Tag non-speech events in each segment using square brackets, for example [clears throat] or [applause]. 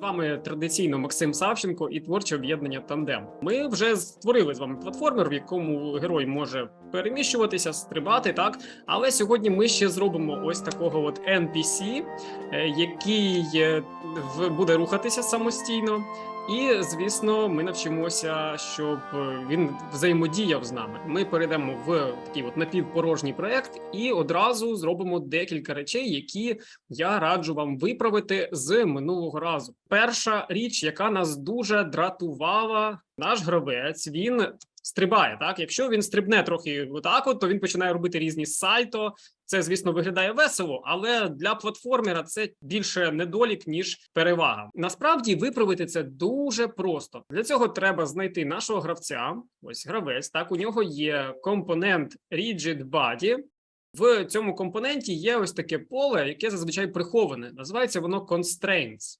вами традиційно Максим Савченко і творче об'єднання Тандем. Ми вже створили з вами платформер, в якому герой може переміщуватися, стрибати, так. Але сьогодні ми ще зробимо ось такого от NPC, е, який е, буде рухатися самостійно. І звісно, ми навчимося, щоб е, він взаємодіяв з нами. Ми перейдемо в такий от напівпорожній проект і одразу зробимо декілька речей, які я раджу вам виправити з минулого разу. Перша річ, яка нас дуже дратувала, наш гравець він стрибає. Так, якщо він стрибне трохи отак, от, то він починає робити різні сальто. Це, звісно, виглядає весело, але для платформера це більше недолік ніж перевага. Насправді виправити це дуже просто. Для цього треба знайти нашого гравця. Ось гравець. Так, у нього є компонент Rigid Body. В цьому компоненті є ось таке поле, яке зазвичай приховане. Називається воно Constraints.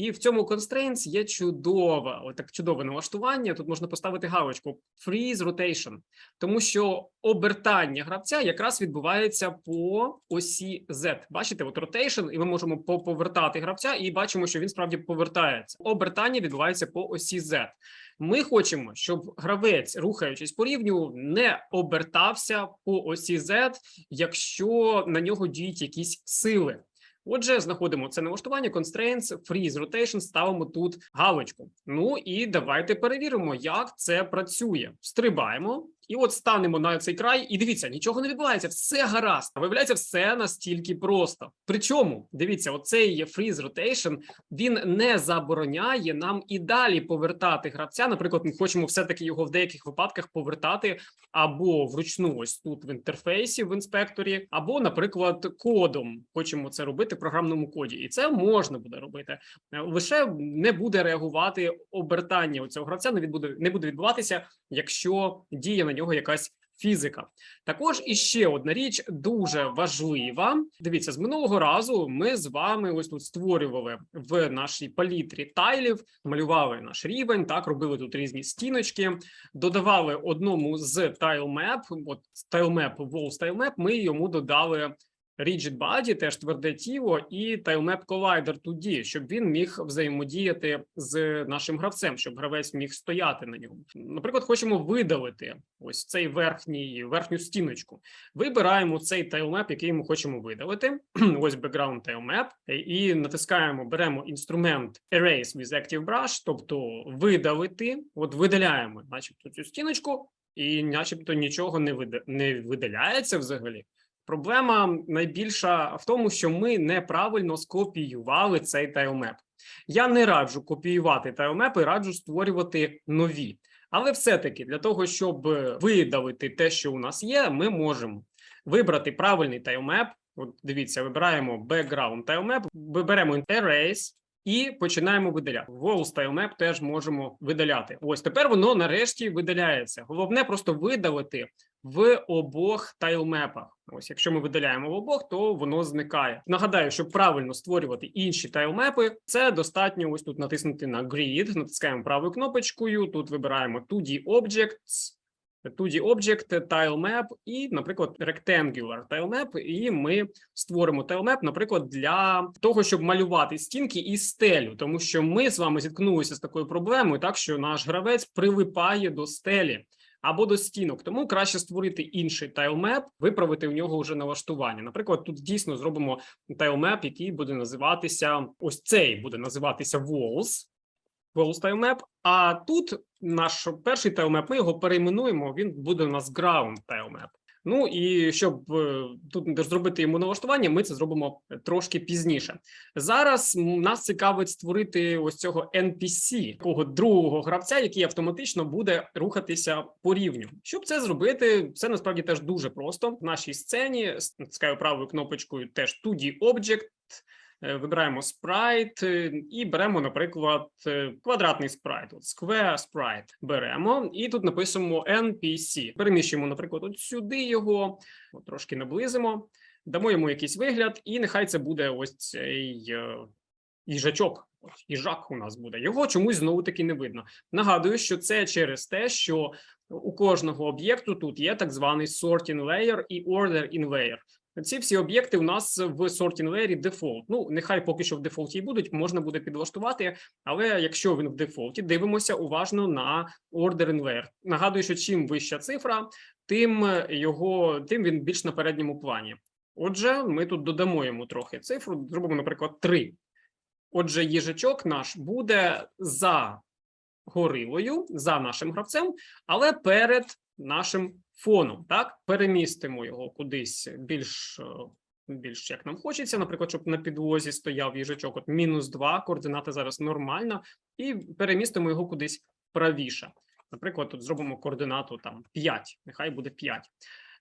І в цьому Constraints є чудове, отак чудове налаштування. Тут можна поставити галочку Freeze Rotation, тому що обертання гравця якраз відбувається по осі Z. Бачите, от rotation, і ми можемо поповертати гравця, і бачимо, що він справді повертається. Обертання відбувається по осі Z. Ми хочемо, щоб гравець, рухаючись по рівню, не обертався по осі Z, якщо на нього діють якісь сили. Отже, знаходимо це налаштування, constraints, freeze rotation, ставимо тут галочку. Ну і давайте перевіримо, як це працює. Стрибаємо. І от станемо на цей край, і дивіться, нічого не відбувається, все гаразд. Виявляється, все настільки просто. Причому дивіться, оцей freeze rotation, він не забороняє нам і далі повертати гравця. Наприклад, ми хочемо все-таки його в деяких випадках повертати або вручну, ось тут в інтерфейсі в інспекторі, або, наприклад, кодом. Хочемо це робити в програмному коді, і це можна буде робити. Лише не буде реагувати обертання у цього гравця, не відбуде не буде відбуватися, якщо діє на нього якась фізика. Також іще одна річ дуже важлива. Дивіться, з минулого разу ми з вами ось тут створювали в нашій палітрі тайлів, малювали наш рівень, так робили тут різні стіночки, додавали одному з тайлмеп, от тайлмеп, TileMap, ми йому додали Rigid Body, теж тверде тіло, і TileMap Collider 2D, щоб він міг взаємодіяти з нашим гравцем, щоб гравець міг стояти на ньому. Наприклад, хочемо видалити ось цей верхній верхню стіночку. Вибираємо цей TileMap, який ми хочемо видалити. [clears throat] ось background TileMap, і натискаємо, беремо інструмент Erase with Active Brush, тобто видалити. От видаляємо, начебто, цю стіночку, і начебто нічого не вида- не видаляється взагалі. Проблема найбільша в тому, що ми неправильно скопіювали цей тайлмеп. Я не раджу копіювати тайлмепи, раджу створювати нові. Але все-таки для того, щоб видалити те, що у нас є, ми можемо вибрати правильний тайлмеп. От дивіться, вибираємо background тайлмеп, виберемо erase і починаємо видаляти. Wall tile теж можемо видаляти. Ось тепер воно нарешті видаляється. Головне просто видалити в обох тайлмепах. Ось, якщо ми видаляємо в обох, то воно зникає. Нагадаю, щоб правильно створювати інші тайлмепи, це достатньо ось тут натиснути на Grid, натискаємо правою кнопочкою. Тут вибираємо 2D Objects, 2D Object, TileMap і, наприклад, Rectangular TileMap, і ми створимо TileMap, наприклад, для того, щоб малювати стінки і стелю, тому що ми з вами зіткнулися з такою проблемою, так що наш гравець прилипає до стелі або до стінок. Тому краще створити інший тайлмеп, виправити у нього вже налаштування. Наприклад, тут дійсно зробимо тайлмеп, який буде називатися ось цей буде називатися Walls. Walls тайлмеп. А тут наш перший тайлмеп, ми його перейменуємо. Він буде у нас Ground тайлмеп. Ну і щоб тут тут зробити йому налаштування, ми це зробимо трошки пізніше. Зараз нас цікавить створити ось цього NPC, такого другого гравця, який автоматично буде рухатися по рівню. Щоб це зробити, це насправді теж дуже просто. В нашій сцені натискаю правою кнопочкою теж 2D Object, е, вибираємо спрайт е, і беремо, наприклад, е, квадратний спрайт. От Square Sprite беремо і тут напишемо NPC. Переміщуємо, наприклад, от сюди його, от трошки наблизимо, дамо йому якийсь вигляд, і нехай це буде ось цей е, їжачок. Ось їжак у нас буде. Його чомусь знову таки не видно. Нагадую, що це через те, що у кожного об'єкту тут є так званий sorting layer і order in layer. Ці всі об'єкти у нас в sorting layer дефолт. Ну, нехай поки що в дефолті будуть, можна буде підлаштувати. Але якщо він в дефолті, дивимося уважно на order in layer. Нагадую, що чим вища цифра, тим його тим він більш на передньому плані. Отже, ми тут додамо йому трохи цифру, зробимо, наприклад, 3. Отже, їжачок наш буде за горилою, за нашим гравцем, але перед нашим фоном. Так, перемістимо його кудись більш. е, Більш як нам хочеться, наприклад, щоб на підлозі стояв їжачок, от мінус 2, координата зараз нормальна, і перемістимо його кудись правіше. Наприклад, тут зробимо координату там 5, нехай буде 5.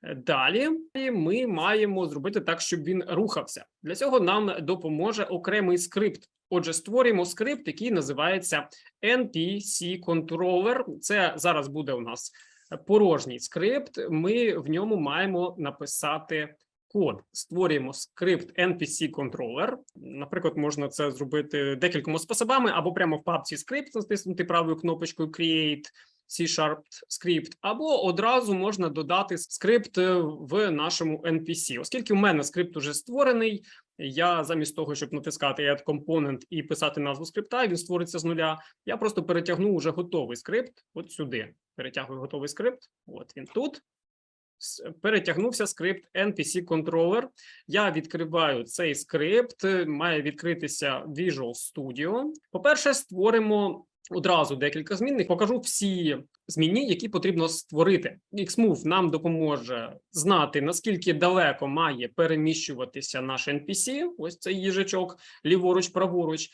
Е, Далі ми маємо зробити так, щоб він рухався. Для цього нам допоможе окремий скрипт. Отже, створюємо скрипт, який називається NPC Controller. Це зараз буде у нас порожній скрипт. Ми в ньому маємо написати код. Створюємо скрипт NPC Controller. Наприклад, можна це зробити декількома способами, або прямо в папці скрипт натиснути правою кнопочкою Create. C-Sharp скрипт, або одразу можна додати скрипт в нашому NPC. Оскільки в мене скрипт уже створений, я замість того, щоб натискати Add Component і писати назву скрипта, він створиться з нуля. Я просто перетягну уже готовий скрипт от сюди. Перетягую готовий скрипт. От він тут. Перетягнувся скрипт NPC Controller. Я відкриваю цей скрипт. Має відкритися Visual Studio. По-перше, створимо одразу декілька змінних. Покажу всі змінні, які потрібно створити. Xmove нам допоможе знати, наскільки далеко має переміщуватися наш NPC, ось цей їжачок, ліворуч, праворуч.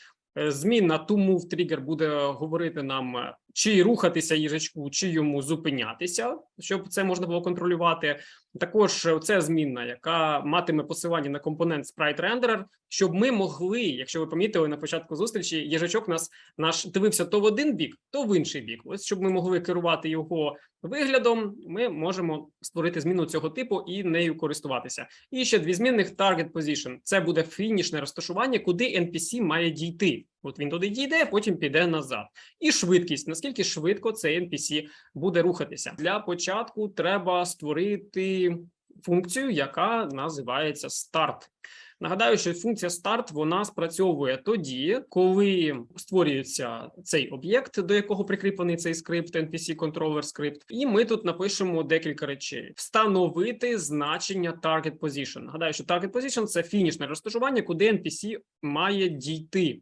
Змінна to move trigger буде говорити нам, е, чи рухатися їжачку, чи йому зупинятися, щоб це можна було контролювати. Також це змінна, яка матиме посилання на компонент Sprite Renderer, щоб ми могли, якщо ви помітили на початку зустрічі, їжачок нас наш дивився то в один бік, то в інший бік. Ось щоб ми могли керувати його виглядом, ми можемо створити зміну цього типу і нею користуватися. І ще дві змінних target position. Це буде фінішне розташування, куди NPC має дійти. От він туди дійде, потім піде назад. І швидкість, наскільки швидко цей NPC буде рухатися. Для початку треба створити функцію, яка називається старт. Нагадаю, що функція старт вона спрацьовує тоді, коли створюється цей об'єкт, до якого прикріплений цей скрипт, NPC controller скрипт, і ми тут напишемо декілька речей: встановити значення target position. Нагадаю, що target position – це фінішне розташування, куди NPC має дійти.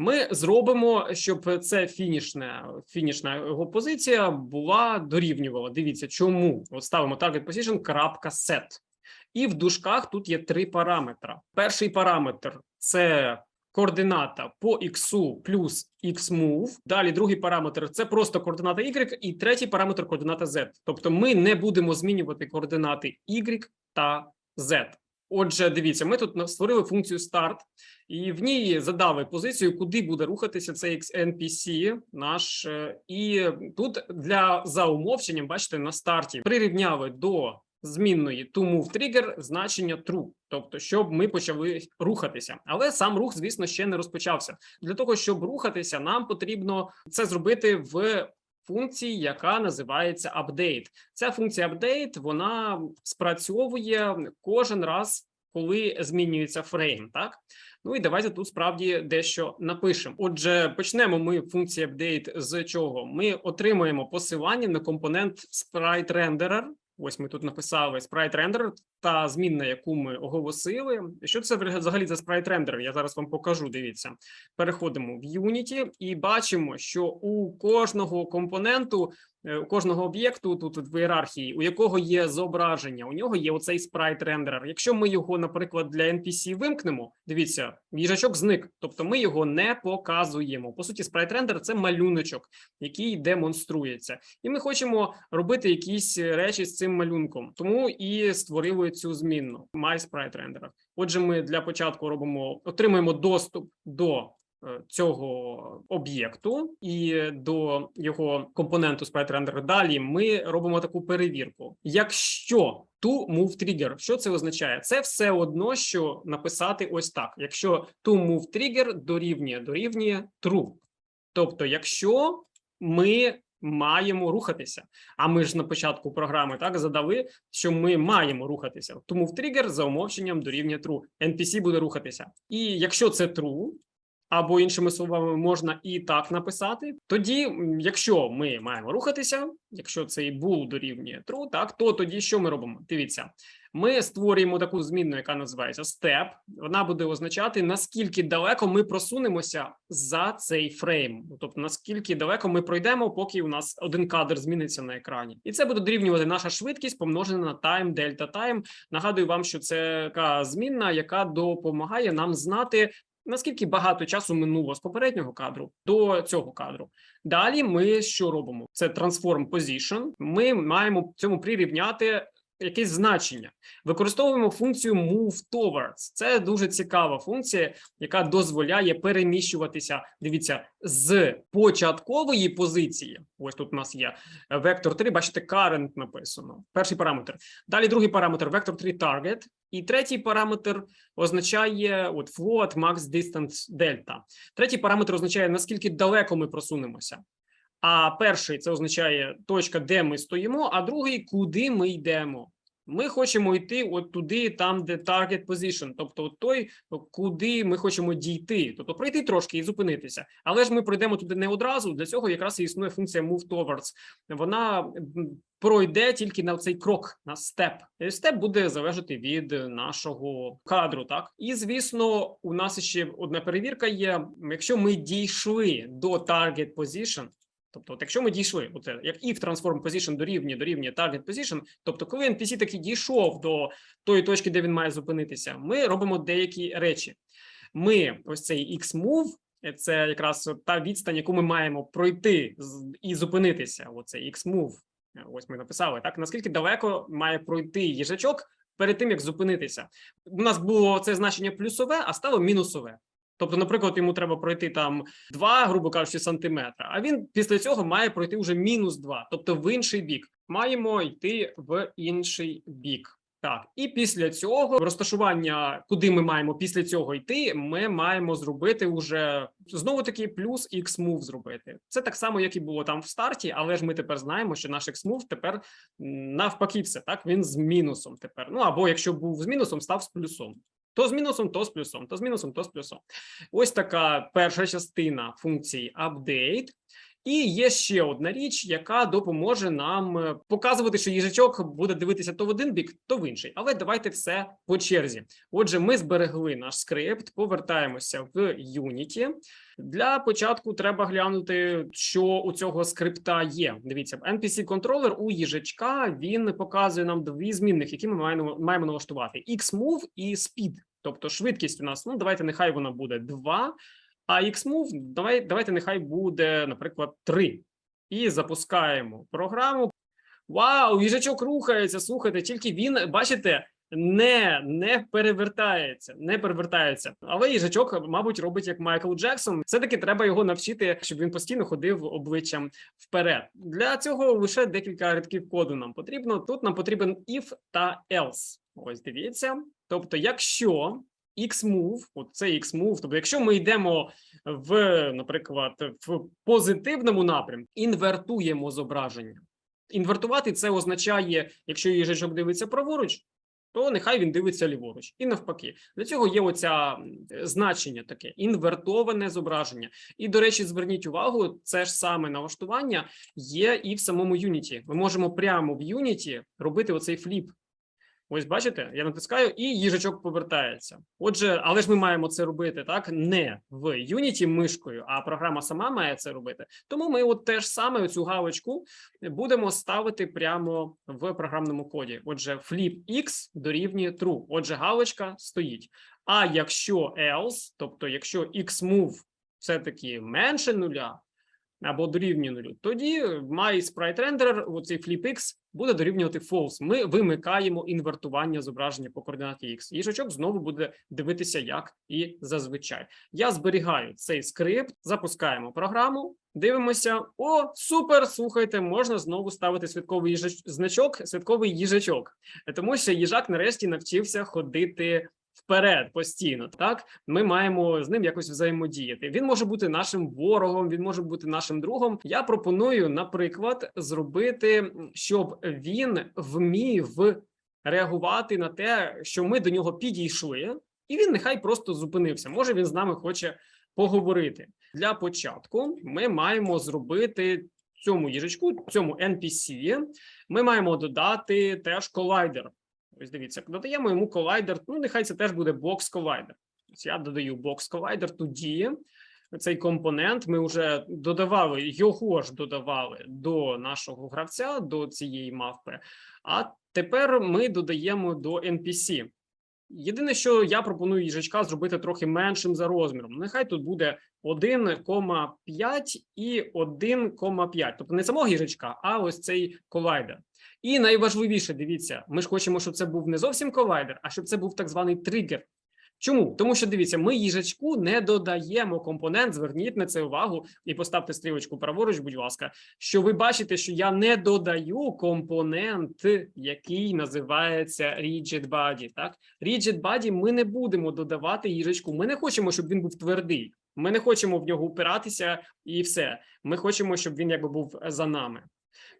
Ми зробимо, щоб це фінішне, фінішна його позиція була дорівнювала. Дивіться, чому От ставимо target position крапка set. І в дужках тут є три параметри. Перший параметр це координата по x плюс xmove. Далі другий параметр це просто координата y, і третій параметр координата z. Тобто ми не будемо змінювати координати y та z. Отже, дивіться, ми тут створили функцію start, і в ній задали позицію, куди буде рухатися цей NPC наш. е, І тут для за умовченням, бачите, на старті прирівняли до змінної toMove trigger значення true, тобто, щоб ми почали рухатися. Але сам рух, звісно, ще не розпочався. Для того, щоб рухатися, нам потрібно це зробити в функції, яка називається update. Ця функція update, вона спрацьовує кожен раз, коли змінюється фрейм, так? Ну і давайте тут справді дещо напишемо. Отже, почнемо ми функції update з чого? Ми отримуємо посилання на компонент sprite renderer. Ось ми тут написали sprite renderer та змінна, яку ми оголосили. Що це взагалі за sprite renderer? Я зараз вам покажу. Дивіться, переходимо в Unity і бачимо, що у кожного компоненту, е, у кожного об'єкту тут в ієрархії, у якого є зображення, у нього є оцей sprite renderer. Якщо ми його, наприклад, для NPC вимкнемо, дивіться, їжачок зник, тобто ми його не показуємо. По суті, sprite render – це малюночок, який демонструється, і ми хочемо робити якісь речі з цим малюнком, тому і створили цю змінну MySpriteRenderer. Отже, ми для початку робимо отримуємо доступ до е, цього об'єкту і до його компоненту SpriteRenderer. Далі ми робимо таку перевірку. Якщо to move trigger, що це означає? Це все одно, що написати ось так: якщо to move trigger дорівнює дорівнює true. Тобто, якщо ми маємо рухатися. А ми ж на початку програми так задали, що ми маємо рухатися. Тому в тригер за умовченням дорівнює true. NPC буде рухатися. І якщо це true, або іншими словами, можна і так написати. Тоді, якщо ми маємо рухатися, якщо цей bool дорівнює true, так то тоді що ми робимо? Дивіться, ми створюємо таку змінну, яка називається step. Вона буде означати наскільки далеко ми просунемося за цей фрейм, Ну, тобто наскільки далеко ми пройдемо, поки у нас один кадр зміниться на екрані, і це буде дорівнювати наша швидкість помножена на time, дельта time. Нагадую вам, що це така змінна, яка допомагає нам знати. Наскільки багато часу минуло з попереднього кадру до цього кадру? Далі ми що робимо? Це transform position. Ми маємо цьому прирівняти якесь значення. Використовуємо функцію move towards. Це дуже цікава функція, яка дозволяє переміщуватися. Дивіться, з початкової позиції. Ось тут у нас є вектор 3, бачите, current написано. Перший параметр. Далі другий параметр вектор 3 target. І третій параметр означає от float max distance delta. Третій параметр означає наскільки далеко ми просунемося. А перший це означає точка, де ми стоїмо, а другий куди ми йдемо. Ми хочемо йти от туди, там, де target position, тобто той, куди ми хочемо дійти, тобто пройти трошки і зупинитися. Але ж ми пройдемо туди не одразу. Для цього якраз і існує функція move towards. Вона пройде тільки на цей крок, на степ. Степ буде залежати від нашого кадру. Так і звісно, у нас ще одна перевірка є. Якщо ми дійшли до target position, Тобто, от якщо ми дійшли, оце як if transform position дорівнює дорівнює target position, тобто, коли NPC таки дійшов до тої точки, де він має зупинитися, ми робимо деякі речі. Ми ось цей X-move, це якраз та відстань, яку ми маємо пройти і зупинитися. Оцей X-move. Ось ми написали так. Наскільки далеко має пройти їжачок перед тим, як зупинитися? У нас було це значення плюсове, а стало мінусове. Тобто, наприклад, йому треба пройти там 2, грубо кажучи, сантиметра, а він після цього має пройти вже мінус 2, тобто в інший бік. Маємо йти в інший бік. Так, і після цього розташування, куди ми маємо після цього йти, ми маємо зробити уже знову таки плюс X-move зробити. Це так само, як і було там в старті, але ж ми тепер знаємо, що наш X-move тепер навпаки все так. Він з мінусом тепер. Ну або якщо був з мінусом, став з плюсом. То з мінусом, то з плюсом, то з мінусом, то з плюсом. Ось така перша частина функції update. І є ще одна річ, яка допоможе нам е, показувати, що їжачок буде дивитися то в один бік, то в інший. Але давайте все по черзі. Отже, ми зберегли наш скрипт, повертаємося в Unity. Для початку треба глянути, що у цього скрипта є. Дивіться, npc контролер у їжачка він показує нам дві змінних, які ми маємо, маємо налаштувати: xmove і speed. Тобто швидкість у нас, ну давайте нехай вона буде 2, а xmove, давай, давайте нехай буде, наприклад, 3. І запускаємо програму. Вау, їжачок рухається. Слухайте, тільки він, бачите, не, не перевертається, не перевертається. Але їжачок, мабуть, робить як Майкл Джексон. Все-таки треба його навчити, щоб він постійно ходив обличчям вперед. Для цього лише декілька рядків коду нам потрібно. Тут нам потрібен if та else. Ось дивіться. Тобто, якщо Xmove, от це Xmove, тобто, якщо ми йдемо в, наприклад, в позитивному напрямку, інвертуємо зображення. Інвертувати це означає, якщо їжачок дивиться праворуч, то нехай він дивиться ліворуч. І навпаки. Для цього є оця значення таке інвертоване зображення. І, до речі, зверніть увагу, це ж саме налаштування є і в самому Unity. Ми можемо прямо в Unity робити оцей фліп. Ось бачите, я натискаю, і їжачок повертається. Отже, але ж ми маємо це робити так не в Unity мишкою, а програма сама має це робити. Тому ми от теж саме цю галочку будемо ставити прямо в програмному коді. Отже, flip x дорівнює true. Отже, галочка стоїть. А якщо else, тобто якщо xmove все-таки менше нуля, або дорівнює нулю, тоді sprite renderer, оцей flipx, буде дорівнювати false. Ми вимикаємо інвертування зображення по координаті x. Їжачок знову буде дивитися, як і зазвичай. Я зберігаю цей скрипт, запускаємо програму, дивимося. О, супер! Слухайте, можна знову ставити святковий їжач... значок, святковий їжачок, тому що їжак нарешті навчився ходити вперед постійно. Так ми маємо з ним якось взаємодіяти. Він може бути нашим ворогом, він може бути нашим другом. Я пропоную, наприклад, зробити, щоб він вмів реагувати на те, що ми до нього підійшли, і він нехай просто зупинився. Може, він з нами хоче поговорити. Для початку ми маємо зробити цьому їжачку, цьому NPC, ми маємо додати теж колайдер. Ось дивіться, додаємо йому колайдер. Ну, нехай це теж буде бокс колайдер. Я додаю бокс колайдер. Тоді цей компонент ми вже додавали, його ж додавали до нашого гравця, до цієї мавпи. А тепер ми додаємо до NPC. Єдине, що я пропоную їжачка зробити трохи меншим за розміром. Нехай тут буде 1,5 і 1,5. Тобто не самого їжачка, а ось цей колайдер. І найважливіше, дивіться, ми ж хочемо, щоб це був не зовсім колайдер, а щоб це був так званий тригер. Чому? Тому що дивіться, ми їжачку не додаємо компонент. Зверніть на це увагу і поставте стрілочку праворуч, будь ласка. Що ви бачите, що я не додаю компонент, який називається Rigid Body. Так, Rigid Body ми не будемо додавати їжачку. Ми не хочемо, щоб він був твердий. Ми не хочемо в нього упиратися і все. Ми хочемо, щоб він якби був за нами.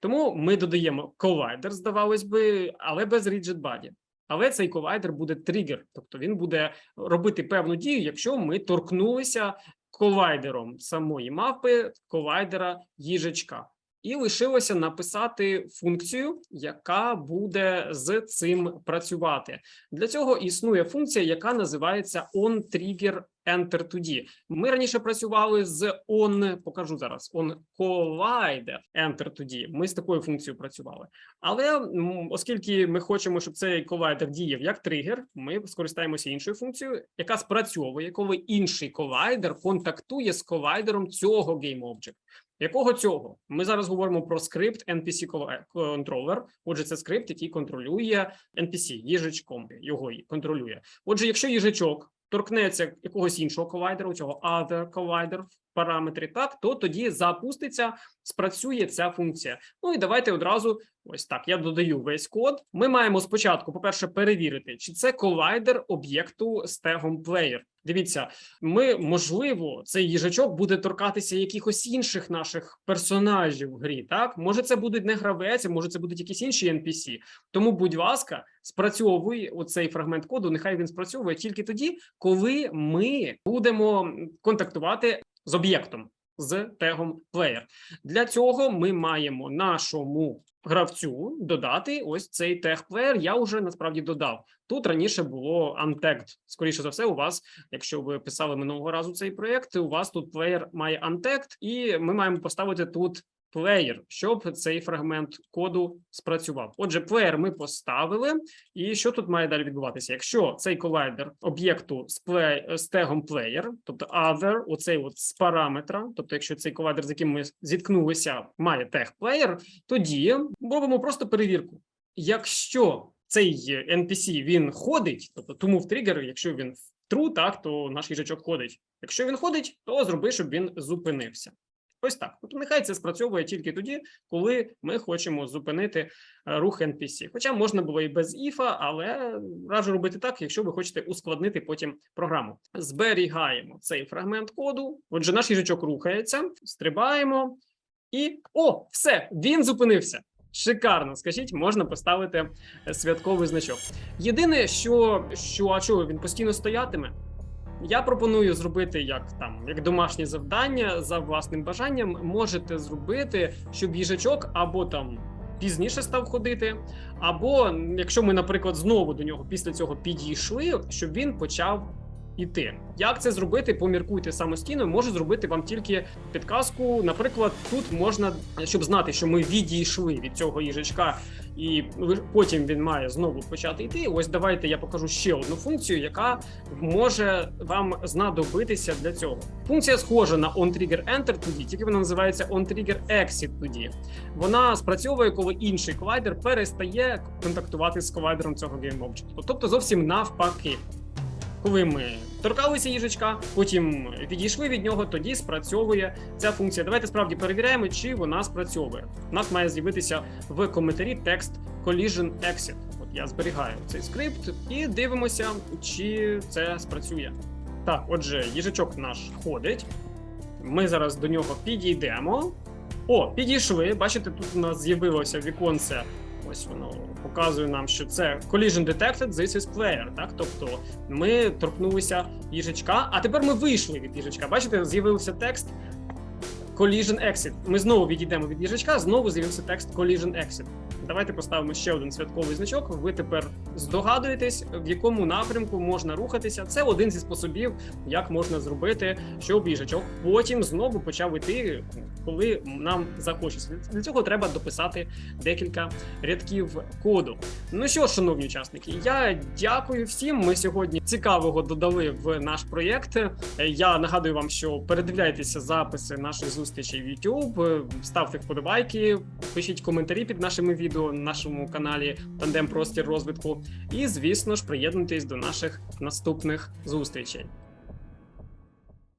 Тому ми додаємо колайдер, здавалось би, але без Rigid Body. Але цей колайдер буде тригер, тобто він буде робити певну дію, якщо ми торкнулися колайдером самої мавпи, колайдера їжачка. І лишилося написати функцію, яка буде з цим працювати. Для цього існує функція, яка називається onTrigger Enter toD. Ми раніше працювали з on, покажу зараз, on collider Enter toD. Ми з такою функцією працювали. Але оскільки ми хочемо, щоб цей колайдер діяв як тригер, ми скористаємося іншою функцією, яка спрацьовує, коли інший колайдер контактує з колайдером цього GameObject. Якого цього? Ми зараз говоримо про скрипт NPC Controller. Отже, це скрипт, який контролює NPC їжачком. Його контролює. Отже, якщо їжачок торкнеться якогось іншого колайдера, цього other collider в параметрі, так то тоді запуститься, спрацює ця функція. Ну і давайте одразу ось так. Я додаю весь код. Ми маємо спочатку, по-перше, перевірити, чи це колайдер об'єкту з тегом player. Дивіться, ми можливо, цей їжачок буде торкатися якихось інших наших персонажів в грі. Так, може, це будуть не гравець, може це будуть якісь інші NPC. Тому, будь ласка, спрацьовуй оцей фрагмент коду. Нехай він спрацьовує тільки тоді, коли ми будемо контактувати з об'єктом з тегом player. Для цього ми маємо нашому гравцю додати ось цей тег player. Я вже насправді додав. Тут раніше було untagged. Скоріше за все, у вас, якщо ви писали минулого разу цей проєкт, у вас тут player має untagged, і ми маємо поставити тут player, щоб цей фрагмент коду спрацював. Отже, player ми поставили. І що тут має далі відбуватися? Якщо цей колайдер об'єкту з, play, з тегом player, тобто other, оцей от з параметра, тобто, якщо цей колайдер, з яким ми зіткнулися, має тег player, тоді робимо просто перевірку. Якщо цей NPC він ходить, тобто тому в тригер, якщо він true, так то наш їжачок ходить. Якщо він ходить, то зроби, щоб він зупинився. Ось так. Тобто, нехай це спрацьовує тільки тоді, коли ми хочемо зупинити е, рух NPC. Хоча можна було і без іфа, але раджу робити так, якщо ви хочете ускладнити потім програму. Зберігаємо цей фрагмент коду. Отже, наш їжачок рухається, стрибаємо, і о, все, він зупинився. Шикарно, скажіть, можна поставити е, святковий значок. Єдине, що що а чого він постійно стоятиме. Я пропоную зробити як там як домашнє завдання за власним бажанням. Можете зробити, щоб їжачок або там пізніше став ходити, або якщо ми, наприклад, знову до нього після цього підійшли, щоб він почав іти. Як це зробити? Поміркуйте самостійно. Можу зробити вам тільки підказку. Наприклад, тут можна, щоб знати, що ми відійшли від цього їжачка, і потім він має знову почати йти. Ось давайте я покажу ще одну функцію, яка може вам знадобитися для цього. Функція схожа на onTriggerEnter тоді, тільки вона називається onTriggerExit тоді. Вона спрацьовує, коли інший колайдер перестає контактувати з колайдером цього GameObject. Тобто зовсім навпаки. Коли ми торкалися їжачка, потім відійшли від нього, тоді спрацьовує ця функція. Давайте справді перевіряємо, чи вона спрацьовує. У нас має з'явитися в коментарі текст Collision Exit. От я зберігаю цей скрипт і дивимося, чи це спрацює. Так, отже, їжачок наш ходить. Ми зараз до нього підійдемо. О, підійшли. Бачите, тут у нас з'явилося віконце. Ось воно показує нам, що це collision detected, this is player. Так, тобто ми торкнулися їжачка, а тепер ми вийшли від їжачка. Бачите, з'явився текст collision exit. Ми знову відійдемо від їжачка, знову з'явився текст collision exit. Давайте поставимо ще один святковий значок. Ви тепер здогадуєтесь, в якому напрямку можна рухатися. Це один зі способів, як можна зробити, щоб їжачок потім знову почав іти, коли нам захочеться. Для цього треба дописати декілька рядків коду. Ну що, шановні учасники, я дякую всім. Ми сьогодні цікавого додали в наш проєкт. Я нагадую вам, що передивляйтеся записи наших зустрічей в YouTube, ставте вподобайки, пишіть коментарі під нашими відео на нашому каналі Тандем Простір розвитку. І, звісно ж, приєднуйтесь до наших наступних зустрічей.